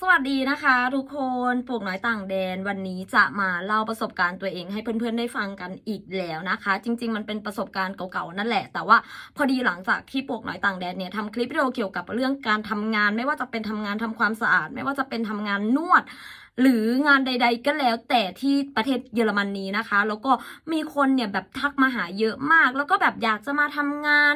สวัสดีนะคะทุกคนปลูกน้อยต่างแดนวันนี้จะมาเล่าประสบการณ์ตัวเองให้เพื่อนๆได้ฟังกันอีกแล้วนะคะ จริง ๆ มันเป็นประสบการณ์เก่าๆนั่นแหละ แต่ว่าพอดีหลังจากที่ปลูกน้อยต่างแดนเนี่ยทำคลิปวิดีโอเกี่ยวกับเรื่องการทำงาน ไม่ว่าจะเป็นทำงานทำความสะอาด ไม่ว่าจะเป็นทำงานนวด หรืองานใด ๆ ก็แล้วแต่ที่ประเทศเยอรมนนีนะคะ แล้วก็มีคนเนี่ยแบบทักมาหาเยอะมาก แล้วก็แบบอยากจะมาทำงาน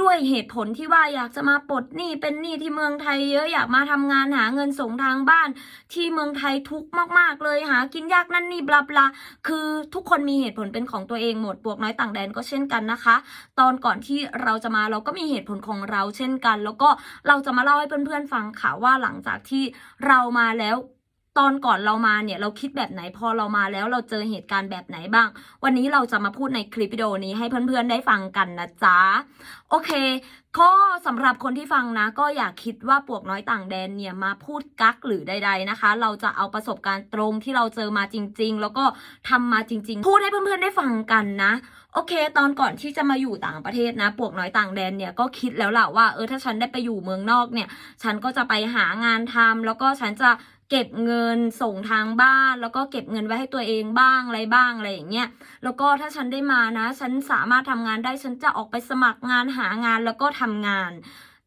ด้วยเหตุผลที่ว่าอยากจะมาปลดหนี้เป็นหนี้ที่เมืองไทยเยอะอยากมาทำงานหาเงินส่งทางบ้าน ที่เมืองไทยทุกข์มาก ๆ เลยหากินยากนั่นนี่บลาบลาคือทุกคนมีเหตุผลเป็นของตัวเองหมดปวกน้อยต่างแดนก็เช่นกันนะคะ ตอนก่อนที่เราจะมาเราก็มีเหตุผลของเราเช่นกัน แล้วก็เราจะมาเล่าให้เพื่อนๆฟังค่ะว่าหลังจากที่เรามาแล้ว ตอนก่อนเรามาเนี่ยเราคิดแบบไหนพอเรามาแล้วเราเจอเหตุการณ์แบบไหนบ้าง วันนี้เราจะมาพูดในคลิปวิดีโอนี้ให้เพื่อนๆได้ฟังกันนะจ๊ะโอเคก็สำหรับคนที่ฟังนะ ก็อย่าคิดว่าปวกน้อยต่างแดนเนี่ยมาพูดกักหรือใด ๆนะคะ เราจะเอาประสบการณ์ตรงที่เราเจอมาจริง ๆ แล้วก็ทำมาจริง ๆ พูดให้เพื่อนๆได้ฟังกันนะ โอเค ตอนก่อนที่จะมาอยู่ต่างประเทศนะปวกน้อยต่างแดนเนี่ยก็คิดแล้วล่ะว่าเออถ้าฉันได้ไปอยู่เมืองนอกเนี่ย ฉันก็จะไปหางานทำแล้วก็ฉันจะ เก็บเงินส่งทางบ้าน แล้วก็เก็บเงินไว้ให้ตัวเองบ้างอะไรบ้างอะไรอย่างเงี้ยแล้วก็ถ้าฉันได้มานะ ฉันสามารถทำงานได้ฉันจะออกไปสมัครงานหางานแล้วก็ทำงาน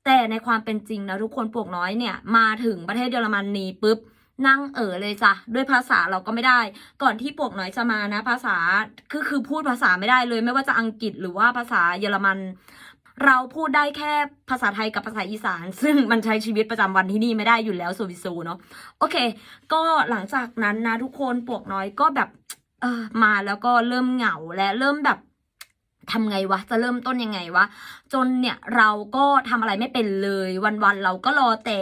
แต่ในความเป็นจริงนะทุกคนปวกน้อยเนี่ยมาถึงประเทศเยอรมนีปุ๊บนั่งเอ๋อเลยจ้ะด้วยภาษาเราก็ไม่ได้ ก่อนที่ปวกน้อยจะมานะ ภาษาคือคือพูดภาษาไม่ได้เลย ไม่ว่าจะอังกฤษหรือว่าภาษาเยอรมัน เราพูดได้แค่ภาษาไทยกับภาษาอีสาน ซึ่งมันใช้ชีวิตประจำวันที่นี่ไม่ได้อยู่แล้วโซวิซูเนาะโอเค ก็หลังจากนั้นนะทุกคนปลวกน้อยก็แบบเออมาแล้วก็เริ่มเหงาและเริ่มแบบทำไงวะ จะเริ่มต้นยังไงวะ จนเนี่ยเราก็ทำอะไรไม่เป็นเลย วันๆเราก็รอแต่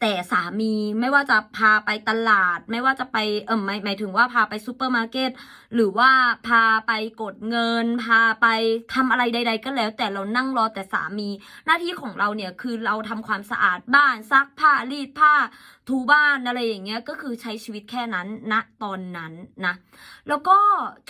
แต่สามีไม่ว่าจะพาไปตลาด ไม่ว่าจะไปเออหมายหมายถึงว่าพาไปซูเปอร์มาร์เก็ตหรือว่าพาไปกดเงิน พาไปทำอะไรใด ๆ ก็แล้ว แต่เรานั่งรอแต่สามี หน้าที่ของเราเนี่ยคือเราทำความสะอาดบ้านซักผ้ารีดผ้าถูบ้านอะไรอย่างเงี้ยก็คือใช้ชีวิตแค่นั้นณตอนนั้นนะ แล้วก็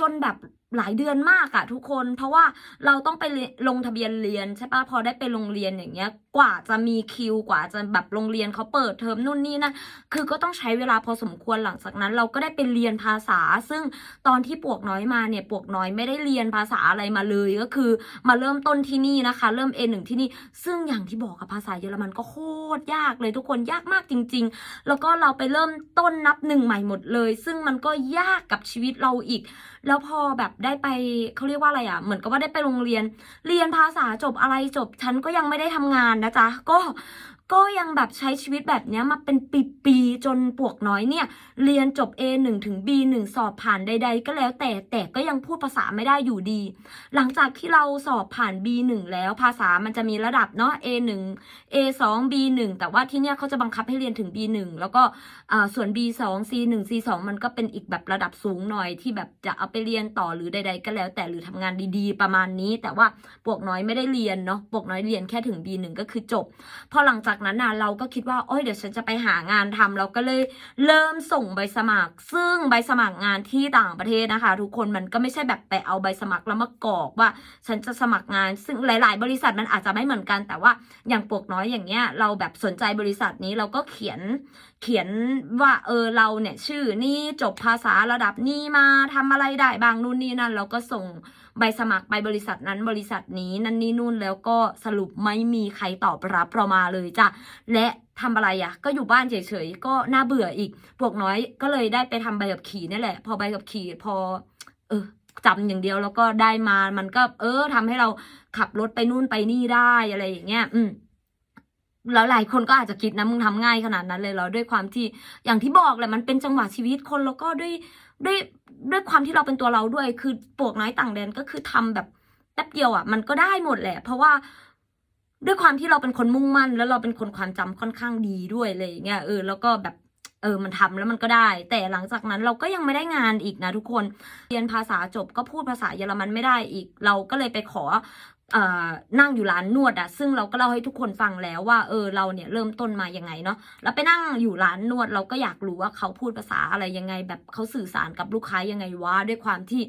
จนแบบหลายเดือนมากอะทุกคน เพราะว่าเราต้องไปลงทะเบียนเรียนใช่ปะพอได้ไปโรงเรียนอย่างเงี้ย กว่าจะมีคิวกว่าจะแบบโรงเรียนเขาเปิดเทอมนู่นนี่นั่นคือก็ต้องใช้เวลาพอสมควรหลังจากนั้น เราก็ได้ไปเรียนภาษา ซึ่งตอนที่ปวกน้อยมาเนี่ยปวกน้อยไม่ได้เรียนภาษาอะไรมาเลยก็คือ มาเริ่มต้นที่นี่นะคะ เริ่ม A1 ที่นี่ ซึ่งอย่างที่บอกกับภาษาเยอรมันก็โคตรยากเลยทุกคนยากมากจริง ๆ แล้วก็เราไปเริ่มต้นนับหนึ่งใหม่หมดเลย ซึ่งมันก็ยากกับชีวิตเราอีก แล้วพอแบบได้ไปเขาเรียกว่าอะไรอะ เหมือนกับว่าได้ไปโรงเรียน เรียนภาษาจบอะไรจบ ฉันก็ยังไม่ได้ทำงานนะจ๊ะ ก็ ก็ยังแบบใช้ชีวิตแบบนี้มาเป็นปีๆจนปวกน้อยเนี่ย เรียนจบ A1 ถึง B1 สอบผ่านใด ๆ ก็แล้วแต่แต่ก็ยังพูดภาษาไม่ได้อยู่ดี หลังจากที่เราสอบผ่าน B1 แล้วภาษามันจะมีระดับเนาะ A1 A2 B1 แต่ว่าที่เนี่ยเขาจะบังคับให้เรียนถึง B1 แล้วก็อ่าส่วน B2 C1 C2 มันก็เป็นอีกแบบระดับสูงหน่อยที่แบบจะเอาไปเรียนต่อหรือใด ๆ ก็แล้วแต่หรือทำงานดีๆ ประมาณนี้ แต่ว่าปวกน้อยไม่ได้เรียนเนาะปวกน้อยเรียนแค่ถึง B1 ก็คือจบพอหลังจากากนั้นนะเราก็คิดว่าโอ้ยเดี๋ยวฉันจะไปหางานทำเราก็เลยเริ่มส่งใบสมัคร ซึ่งใบสมัครงานที่ต่างประเทศนะคะ ทุกคนมันก็ไม่ใช่แบบไปเอาใบสมัครแล้วมากรอกว่า ฉันจะสมัครงาน ซึ่งหลาย ๆ บริษัทมันอาจจะไม่เหมือนกัน แต่ว่าอย่างปวกน้อยอย่างเงี้ย เราแบบสนใจบริษัทนี้เราก็เขียนเขียนว่าเออเราเนี่ยชื่อนี่จบภาษาระดับนี้มาทำอะไรได้บางนู่นนี่นั่นเราก็ส่ง ใบสมัครไปบริษัทนั้นบริษัทนี้นั่นนี่นู่นแล้วก็สรุปไม่มีใครตอบรับเรามาเลยจ้ะและทำอะไรอะ่ะ ก็อยู่บ้านเฉยๆก็น่าเบื่ออีกพวกน้อยก็เลยได้ไปทำใบขับขี่นี่แหละ พอใบขับขี่พอ เออจำอย่างเดียวแล้วก็ได้มา มันก็ เออทำให้เราขับรถไปนู่นไปนี่ได้อะไรอย่างเงี้ย อืมแล้วหลายคนก็อาจจะคิดนะมึงทำง่ายขนาดนั้นเลยเหรอด้วยความที่อย่างที่บอกแหละมันเป็นจังหวะชีวิตคนแล้วก็ด้วย ด้วยด้วยความที่เราเป็นตัวเราด้วย คือปวกน้อยต่างแดนก็คือทำแบบแป๊บเดียวอะ มันก็ได้หมดแหละ เพราะว่าด้วยความที่เราเป็นคนมุ่งมั่น แล้วเราเป็นคนความจำค่อนข้างดีด้วยอะไรอย่างเงี้ยเออแล้วก็แบบเออมันทำแล้วมันก็ได้ แต่หลังจากนั้นเราก็ยังไม่ได้งานอีกนะทุกคน เรียนภาษาจบก็พูดภาษาเยอรมันไม่ได้อีก เราก็เลยไปขอ นั่งอยู่ร้านนวดอะซึ่งเราก็เล่าให้ทุกคนฟังแล้วว่าเออเราเนี่ยเริ่มต้นมายังไงเนาะแล้วไปนั่งอยู่ร้านนวดเราก็อยากรู้ว่าเขาพูดภาษาอะไรยังไง แบบเขาสื่อสารกับลูกค้ายังไงวะด้วยความที่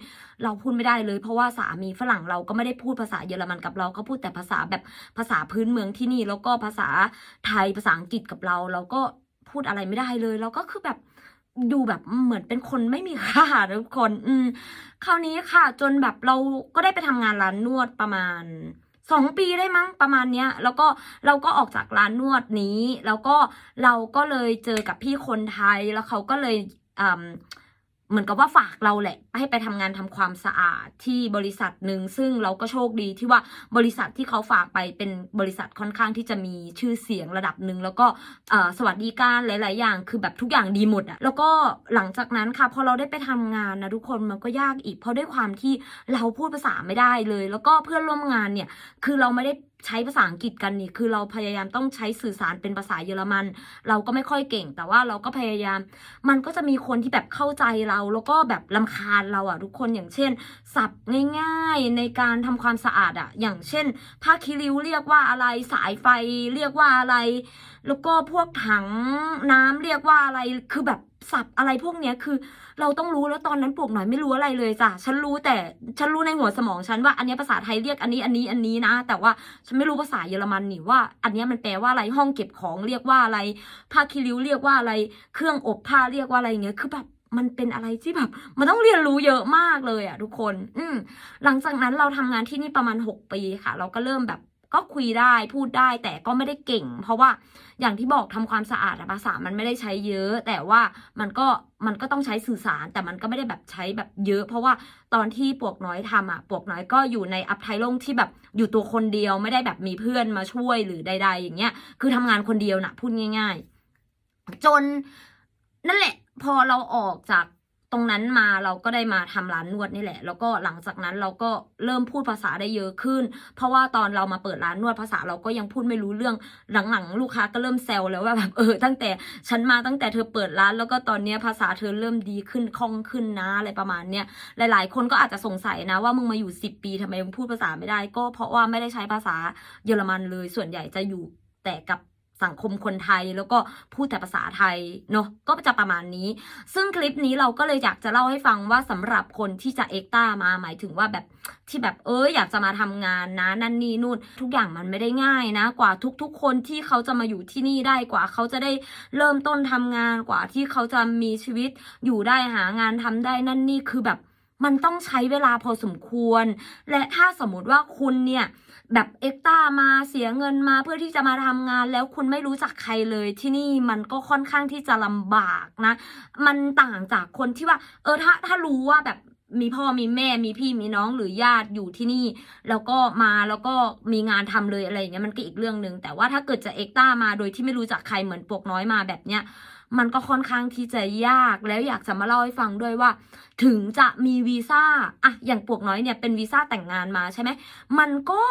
เราพูดไม่ได้เลย เพราะว่าสามีฝรั่งเราก็ไม่ได้พูดภาษาเยอรมันกับเราเขาพูดแต่ภาษาแบบภาษาพื้นเมืองที่นี่ แล้วก็ภาษาไทยภาษาอังกฤษกับเรา เราก็พูดอะไรไม่ได้เลยแล้วก็คือแบบ ดูแบบเหมือนเป็นคนไม่มีค่าทุกคน อืมคราวนี้ค่ะ จนแบบเราก็ได้ไปทำงานร้านนวดประมาณสองปีได้มั้งประมาณเนี้ย แล้วก็เราก็ออกจากร้านนวดนี้ แล้วก็เราก็เลยเจอกับพี่คนไทยแล้วเขาก็เลยอ่า เหมือนกับว่าฝากเราแหละให้ไปทำงานทำความสะอาดที่บริษัทหนึ่งซึ่งเราก็โชคดีที่ว่าบริษัทที่เขาฝากไปเป็นบริษัทค่อนข้างที่จะมีชื่อเสียงระดับหนึ่งแล้วก็สวัสดิการหลาย ๆ อย่าง คือแบบทุกอย่างดีหมดอะแล้วก็หลังจากนั้นค่ะพอเราได้ไปทำงานนะทุกคนมันก็ยากอีกเพราะด้วยความที่เราพูดภาษาไม่ได้เลย แล้วก็เพื่อนร่วมงานเนี่ยคือเราไม่ได้ใช้ภาษาอังกฤษกันนี่คือเราพยายามต้องใช้สื่อสารเป็นภาษาเยอรมัน เราก็ไม่ค่อยเก่ง แต่ว่าเราก็พยายาม มันก็จะมีคนที่แบบเข้าใจเรา แล้วก็แบบลำคาญเราอะทุกคนอย่างเช่นศัพท์ง่ายๆในการทำความสะอาดอะอย่างเช่นผ้าคีริ้วเรียกว่าอะไรสายไฟเรียกว่าอะไร แล้วก็พวกถังน้ำเรียกว่าอะไรคือแบบศัพท์อะไรพวกเนี้ยคือ เราต้องรู้แล้วตอนนั้นปลูกหน่อยไม่รู้อะไรเลยจ้ะฉันรู้แต่ฉันรู้ในหัวสมองฉันว่าอันนี้ภาษาไทยเรียกอันนี้อันนี้อันนี้นะ แต่ว่าฉันไม่รู้ภาษาเยอรมันนี่ว่า อันนี้มันแปลว่าอะไรห้องเก็บของเรียกว่าอะไรผ้าคีริ้วเรียกว่าอะไร เครื่องอบผ้าเรียกว่าอะไรอย่างเงี้ยคือแบบมันเป็นอะไรที่แบบ มันต้องเรียนรู้เยอะมากเลยอะทุกคน อืมหลังจากนั้นเราทำงานที่นี่ประมาณหกปีค่ะ เราก็เริ่มแบบ ก็คุยได้พูดได้แต่ก็ไม่ได้เก่ง เพราะว่าอย่างที่บอกทำความสะอาดภาษามันไม่ได้ใช้เยอะ แต่ว่ามันก็มันก็ต้องใช้สื่อสาร แต่มันก็ไม่ได้แบบใช้แบบเยอะ เพราะว่าตอนที่ปวกน้อยทำอะปวกน้อยก็อยู่ในอัพไทยลงที่แบบอยู่ตัวคนเดียวไม่ได้แบบมีเพื่อนมาช่วยหรือใด ๆ อย่างเงี้ย คือทำงานคนเดียวนะพูดง่าย ๆ จนนั่นแหละ พอเราออกจาก ตรงนั้นมาเราก็ได้มาทำร้านนวดนี่แหละ แล้วก็หลังจากนั้นเราก็เริ่มพูดภาษาได้เยอะขึ้น เพราะว่าตอนเรามาเปิดร้านนวดภาษาเราก็ยังพูดไม่รู้เรื่องหลังๆ ลูกค้าก็เริ่มแซวแล้วว่าแบบเออตั้งแต่ฉันมาตั้งแต่เธอเปิดร้าน แล้วก็ตอนนี้ภาษาเธอเริ่มดีขึ้นคล่องขึ้นนะอะไรประมาณเนี้ยหลาย ๆ คนก็อาจจะสงสัยนะว่ามึงมาอยู่สิบปีทำไมมึงพูดภาษาไม่ได้ ก็เพราะว่าไม่ได้ใช้ภาษาเยอรมันเลยส่วนใหญ่จะอยู่แต่กับ สังคมคนไทยแล้วก็พูดแต่ภาษาไทยเนาะก็จะประมาณนี้ ซึ่งคลิปนี้เราก็เลยอยากจะเล่าให้ฟังว่าสำหรับคนที่จะเอ็กต้ามาหมายถึงว่าแบบที่แบบเอออยากจะมาทำงานนะนั่นนี่นู่นทุกอย่างมันไม่ได้ง่ายนะ กว่าทุกๆ คนที่เขาจะมาอยู่ที่นี่ได้กว่าเขาจะได้เริ่มต้นทำงานกว่าที่เขาจะมีชีวิตอยู่ได้หางานทำได้นั่นนี่คือแบบมันต้องใช้เวลาพอสมควร และถ้าสมมติว่าคุณเนี่ย แบบเอ็กต้ามาเสียเงินมาเพื่อที่จะมาทำงานแล้วคุณไม่รู้จักใครเลยที่นี่มันก็ค่อนข้างที่จะลำบากนะ มันต่างจากคนที่ว่า เออถ้าถ้ารู้ว่าแบบมีพ่อมีแม่มีพี่มีน้องหรือญาติอยู่ที่นี่ แล้วก็มาแล้วก็มีงานทำเลยอะไรอย่างเงี้ยมันก็อีกเรื่องหนึ่งแต่ว่าถ้าเกิดจะเอ็กต้ามาโดยที่ไม่รู้จักใครเหมือนปกน้อยมาแบบเนี้ย มันก็ค่อนข้างที่จะยากแล้วอยากจะมาเล่าให้ฟังด้วยว่า ถึงจะมีวีซ่าอะอย่างปวกน้อยเนี่ยเป็นวีซ่าแต่งงานมาใช่ไหมมันก็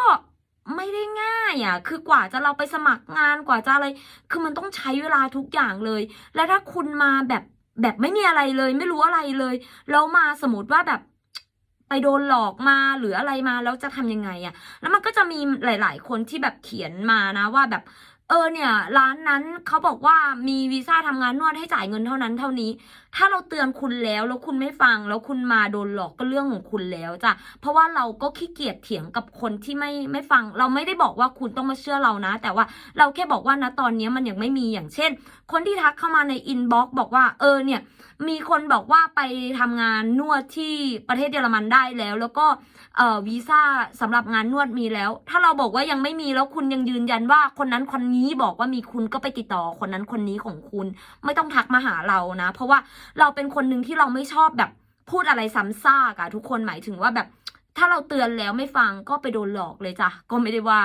ไม่ได้ง่ายอะ คือกว่าจะเราไปสมัครงานกว่าจะอะไร คือมันต้องใช้เวลาทุกอย่างเลย แล้วถ้าคุณมาแบบแบบไม่มีอะไรเลย ไม่รู้อะไรเลย แล้วมาสมมติว่าแบบไปโดนหลอกมาหรืออะไรมาแล้วจะทำยังไงอะแล้วมันก็จะมีหลาย ๆ คนที่แบบเขียนมานะว่าแบบ เออเนี่ย ร้านนั้นเขาบอกว่ามีวีซ่าทำงานนวดให้จ่ายเงินเท่านั้นเท่านี้ ถ้าเราเตือนคุณแล้วแล้วคุณไม่ฟัง แล้วคุณมาโดนหลอกก็เรื่องของคุณแล้วจ้ะเพราะว่าเราก็ขี้เกียจเถียงกับคนที่ไม่ไม่ฟัง เราไม่ได้บอกว่าคุณต้องมาเชื่อเรานะ แต่ว่าเราแค่บอกว่านะตอนนี้มันยังไม่มีอย่างเช่น คนที่ทักเข้ามาในอินบ็อกซ์บอกว่าเออเนี่ย มีคนบอกว่าไปทำงานนวดที่ประเทศเยอรมันได้แล้ว แล้วก็เอ่อวีซ่าสำหรับงานนวดมีแล้ว ถ้าเราบอกว่ายังไม่มีแล้วคุณยังยืนยันว่าคนนั้นคนนี้บอกว่ามีคุณก็ไปติดต่อคนนั้นคนนี้ของคุณ ไม่ต้องทักมาหาเรานะ เพราะว่าเราเป็นคนหนึ่งที่เราไม่ชอบแบบพูดอะไรซ้ำซากอะทุกคนหมายถึงว่าแบบถ้าเราเตือนแล้วไม่ฟังก็ไปโดนหลอกเลยจ้ะก็ไม่ได้ว่า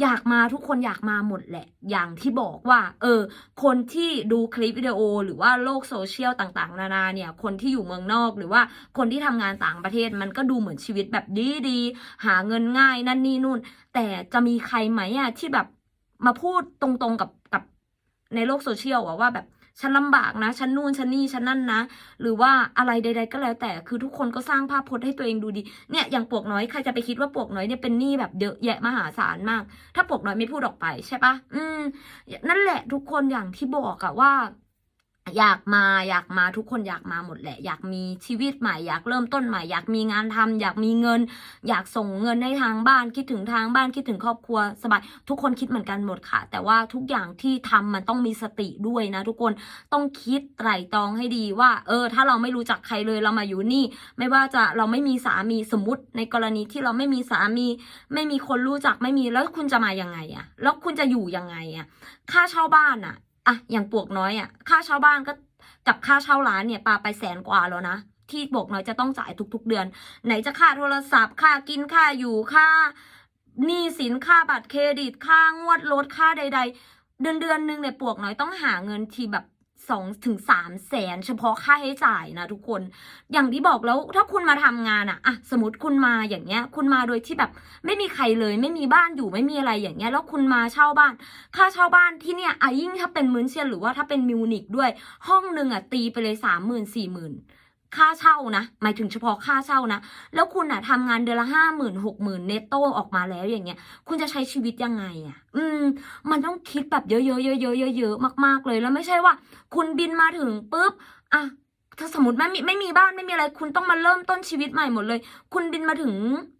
อยากมาทุกคนอยากมาหมดแหละ อย่างที่บอกว่า เออ คนที่ดูคลิปวิดีโอ หรือว่าโลกโซเชียลต่างๆ นานาเนี่ย คนที่อยู่เมืองนอกหรือว่าคนที่ทำงานต่างประเทศมันก็ดูเหมือนชีวิตแบบดีๆหาเงินง่ายนั่นนี่นู่น แต่จะมีใครไหมอะที่แบบ มาพูดตรงๆกับกับในโลกโซเชียลอะว่าแบบฉันลำบากนะ ฉันนู่นฉันนี่ฉันนั่นนะ หรือว่าอะไรใด ๆ ก็แล้วแต่คือทุกคนก็สร้างภาพพจน์ให้ตัวเองดูดี เนี่ยอย่างปวกน้อยใครจะไปคิดว่าปวกน้อยเนี่ยเป็นหนี้แบบเยอะแยะมหาศาลมาก ถ้าปวกน้อยไม่พูดออกไปใช่ปะอืม นั่นแหละทุกคนอย่างที่บอกอะว่า อยากมาอยากมาทุกคนอยากมาหมดแหละ อยากมีชีวิตใหม่อยากเริ่มต้นใหม่ อยากมีงานทำอยากมีเงิน อยากส่งเงินให้ทางบ้านคิดถึงทางบ้านคิดถึงครอบครัวสบายทุกคนคิดเหมือนกันหมดค่ะ แต่ว่าทุกอย่างที่ทำมันต้องมีสติด้วยนะ ทุกคนต้องคิดไตร่ตรองให้ดีว่า เออ ถ้าเราไม่รู้จักใครเลยเรามาอยู่นี่ ไม่ว่าจะเราไม่มีสามีสมมติในกรณีที่เราไม่มีสามี ไม่มีคนรู้จักไม่มีแล้วคุณจะมายังไงอะแล้วคุณจะอยู่ยังไงอะค่าเช่าบ้านอะ อะอย่างปวกน้อยอะค่าเช่าบ้านก็กับค่าเช่าร้านเนี่ยปาไปแสนกว่าแล้วนะที่ปวกน้อยจะต้องจ่ายทุก ๆ เดือน ไหนจะค่าโทรศัพท์ ค่ากินค่าอยู่ค่าหนี้สินค่าบัตรเครดิต ค่างวดรถค่าใด ๆ เดือนเดือนหนึ่งเนี่ยปวกน้อยต้องหาเงินทีแบบ สองถึงสามแสนเฉพาะค่าใช้จ่ายนะทุกคน อย่างที่บอกแล้วถ้าคุณมาทำงานอะอะสมมติคุณมาอย่างเงี้ย คุณมาโดยที่แบบไม่มีใครเลย ไม่มีบ้านอยู่ไม่มีอะไรอย่างเงี้ย แล้วคุณมาเช่าบ้าน ค่าเช่าบ้านที่เนี่ยอะยิ่งถ้าเป็นมืนเชียนหรือว่าถ้าเป็นมิวนิกด้วย ห้องหนึ่งอะตีไปเลยสามหมื่นสี่หมื่น ค่าเช่านะ หมายถึงเฉพาะค่าเช่านะ แล้วคุณอะทำงานเดือนละห้าหมื่นหกหมื่นเนตโตออกมาแล้วอย่างเงี้ย คุณจะใช้ชีวิตยังไงอะอืม มันต้องคิดแบบเยอะๆเยอะๆเยอะๆมากๆเลย แล้วไม่ใช่ว่า คุณบินมาถึงปุ๊บอะถ้าสมมติไม่มีไม่มีบ้านไม่มีอะไร คุณต้องมาเริ่มต้นชีวิตใหม่หมดเลย คุณบินมาถึง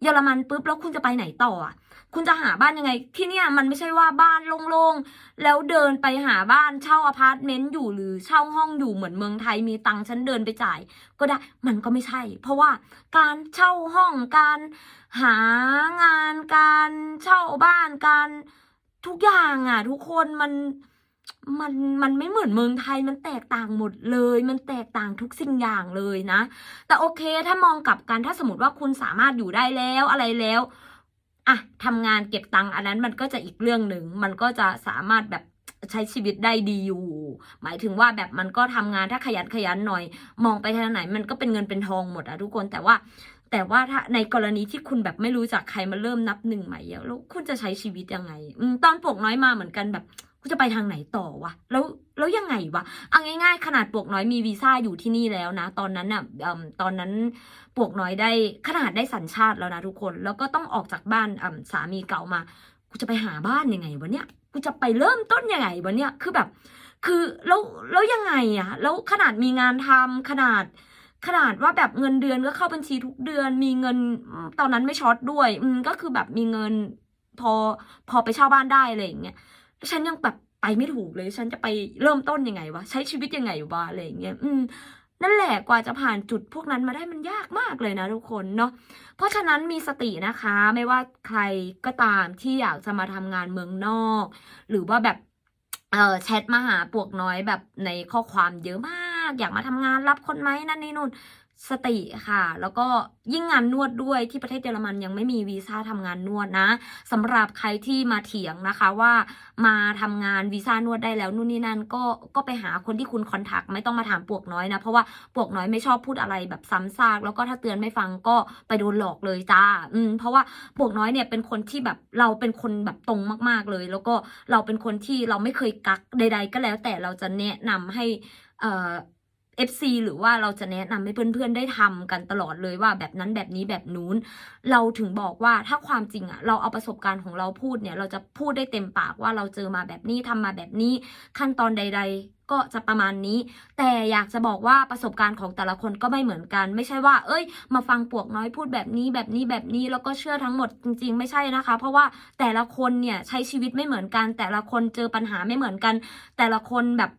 เยอรมันปุ๊บแล้วคุณจะไปไหนต่ออะ คุณจะหาบ้านยังไง ที่เนี่ยมันไม่ใช่ว่าบ้านโล่งๆ แล้วเดินไปหาบ้านเช่าอพาร์ตเมนต์อยู่หรือเช่าห้องอยู่เหมือนเมืองไทยมีตังค์ฉันเดินไปจ่าย ก็ได้มันก็ไม่ใช่ เพราะว่าการเช่าห้องการหางานการเช่าบ้านการทุกอย่างอะ ทุกคนมันมันมันไม่เหมือนเมืองไทยมันแตกต่างหมดเลย มันแตกต่างทุกสิ่งอย่างเลยนะ แต่โอเคถ้ามองกลับกันถ้าสมมติว่าคุณสามารถอยู่ได้แล้วอะไรแล้ว อะทำงานเก็บตังค์อันนั้นมันก็จะอีกเรื่องหนึ่งมันก็จะสามารถแบบใช้ชีวิตได้ดีอยู่ หมายถึงว่าแบบมันก็ทำงานถ้าขยันขยันหน่อย มองไปทางไหนมันก็เป็นเงินเป็นทองหมดอะทุกคนแต่ว่า แต่ว่าถ้าในกรณีที่คุณแบบไม่รู้จักใครมาเริ่มนับหนึ่งใหม่แล้วคุณจะใช้ชีวิตยังไงอืตอนปกน้อยมาเหมือนกันแบบ กูจะไปทางไหนต่อวะแล้วแล้วยังไงวะเอาง่าย ๆ ขนาดปวกน้อยมีวีซ่าอยู่ที่นี่แล้วนะ ตอนนั้นอะเอิ่มตอนนั้นปวกน้อยได้ขนาดได้สัญชาติแล้วนะทุกคน แล้วก็ต้องออกจากบ้านสามีเก่ามา กูจะไปหาบ้านยังไงวะเนี่ยกูจะไปเริ่มต้นยังไงวะเนี่ยคือแบบ คือแล้วแล้วยังไงอะแล้วขนาดมีงานทำขนาดขนาดว่าแบบเงินเดือนก็เข้าบัญชีทุกเดือน มีเงินตอนนั้นไม่ช็อตด้วย อืมก็คือแบบมีเงินพอพอไปเช่าบ้านได้อะไรอย่างเงี้ย ฉันยังแบบไปไม่ถูกเลย ฉันจะไปเริ่มต้นยังไงวะใช้ชีวิตยังไงวะอะไรอย่างเงี้ยอืมนั่นแหละกว่าจะผ่านจุดพวกนั้นมาได้มันยากมากเลยนะทุกคนเนาะเพราะฉะนั้นมีสตินะคะ ไม่ว่าใครก็ตามที่อยากจะมาทำงานเมืองนอก หรือว่าแบบเออแชทมาหาปวกน้อยแบบในข้อความเยอะมาก อยากมาทำงานรับคนไหมนั่นนี่นู่น สติค่ะ แล้วก็ยิ่งงานนวดด้วยที่ประเทศเยอรมันยังไม่มีวีซ่าทำงานนวดนะสำหรับใครที่มาเถียงนะคะว่ามาทำงานวีซ่านวดได้แล้วนู่นนี่นั่นก็ก็ไปหาคนที่คุณคอนแทคไม่ต้องมาถามปวกน้อยนะ เพราะว่าปวกน้อยไม่ชอบพูดอะไรแบบซ้ำซาก แล้วก็ถ้าเตือนไม่ฟังก็ไปโดนหลอกเลยจ้า อืมเพราะว่าปวกน้อยเนี่ยเป็นคนที่แบบเราเป็นคนแบบตรงมาก ๆเลย แล้วก็เราเป็นคนที่เราไม่เคยกักใด ๆ ก็แล้วแต่เราจะแนะนำให้เอ่อ FC หรือว่าเราจะแนะนำให้เพื่อนๆได้ทำกันตลอดเลยว่าแบบนั้นแบบนี้แบบนู้น เราถึงบอกว่าถ้าความจริงอะเราเอาประสบการณ์ของเราพูดเนี่ย เราจะพูดได้เต็มปากว่าเราเจอมาแบบนี้ทำมาแบบนี้ ขั้นตอนใด ๆก็จะประมาณนี้ แต่อยากจะบอกว่าประสบการณ์ของแต่ละคนก็ไม่เหมือนกัน ไม่ใช่ว่า เอ้ย มาฟังปวกน้อยพูดแบบนี้แบบนี้แบบนี้แล้วก็เชื่อทั้งหมดจริง ๆ ไม่ใช่นะคะ เพราะว่าแต่ละคนเนี่ยใช้ชีวิตไม่เหมือนกัน แต่ละคนเจอปัญหาไม่เหมือนกัน แต่ละคนแบบ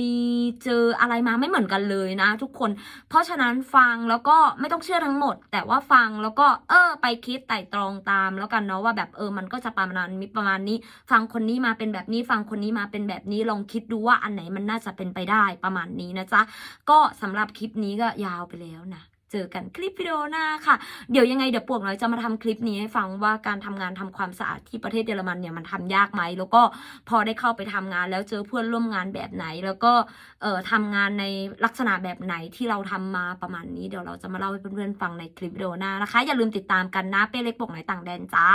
มีเจออะไรมาไม่เหมือนกันเลยนะ ทุกคน เพราะฉะนั้นฟังแล้วก็ไม่ต้องเชื่อทั้งหมด แต่ว่าฟังแล้วก็เออ ไปคิดไต่ตรองตามแล้วกันเนาะว่าแบบเออมันก็จะประมาณนี้ประมาณนี้ ฟังคนนี้มาเป็นแบบนี้ฟังคนนี้มาเป็นแบบนี้ลองคิดดูว่าอันไหนมันน่าจะเป็นไปได้ประมาณนี้นะจ๊ะก็สำหรับคลิปนี้ก็ยาวไปแล้วนะ เจอกันคลิปวิดีโอหน้าค่ะ เดี๋ยวยังไงเดี๋ยวปวกน้อยจะมาทำคลิปนี้ให้ฟังว่าการทำงานทำความสะอาดที่ประเทศเยอรมันเนี่ยมันทำยากไหมแล้วก็พอได้เข้าไปทำงานแล้วเจอเพื่อนร่วมงานแบบไหน แล้วก็เอ่อทำงานในลักษณะแบบไหนที่เราทำมาประมาณนี้เดี๋ยวเราจะมาเล่าให้เพื่อนๆฟังในคลิปวิดีโอหน้านะคะ อย่าลืมติดตามกันนะเป้เล็กปวกน้อยต่างแดนจ้า